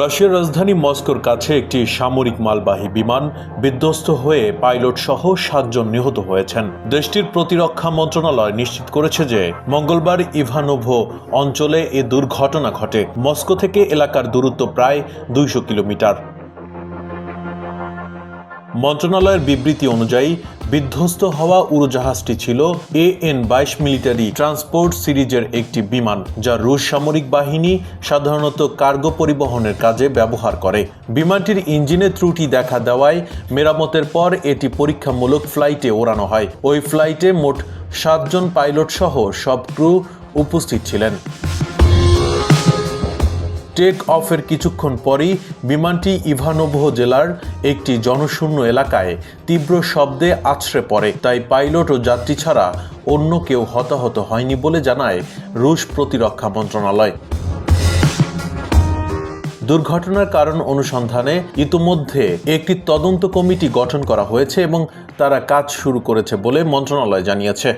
রাশিয়ার রাজধানী মস্কোর কাছে একটি সামরিক মালবাহী বিমান বিধ্বস্ত হয়ে পাইলট সহ সাতজন নিহত হয়েছেন। দেশটির প্রতিরক্ষা মন্ত্রণালয় নিশ্চিত করেছে যে মঙ্গলবার ইভানোভো অঞ্চলে এ দুর্ঘটনা ঘটে। মস্কো থেকে এলাকার দূরত্ব প্রায় দুইশো কিলোমিটার। মন্ত্রণালয়ের বিবৃতি অনুযায়ী বিধ্বস্ত হওয়া উড়োজাহাজটি ছিল এ এন বাইশ মিলিটারি ট্রান্সপোর্ট সিরিজের একটি বিমান, যা রুশ সামরিক বাহিনী সাধারণত কার্গো পরিবহনের কাজে ব্যবহার করে। বিমানটির ইঞ্জিনে ত্রুটি দেখা দেওয়ায় মেরামতের পর এটি পরীক্ষামূলক ফ্লাইটে ওড়ানো হয়। ওই ফ্লাইটে মোট সাতজন পাইলট সহ সব ক্রু উপস্থিত ছিলেন। টেক অফের কিছুক্ষণ পরই বিমানটি ইভানোভো জেলার একটি জনশূন্য এলাকায় তীব্র শব্দে আছড়ে পড়ে। তাই পাইলট ও যাত্রী ছাড়া অন্য কেউ হতাহত হয়নি বলে জানায় রুশ প্রতিরক্ষা মন্ত্রণালয়। দুর্ঘটনার কারণ অনুসন্ধানে ইতোমধ্যে একটি তদন্ত কমিটি গঠন করা হয়েছে এবং তারা কাজ শুরু করেছে বলে মন্ত্রণালয় জানিয়েছে।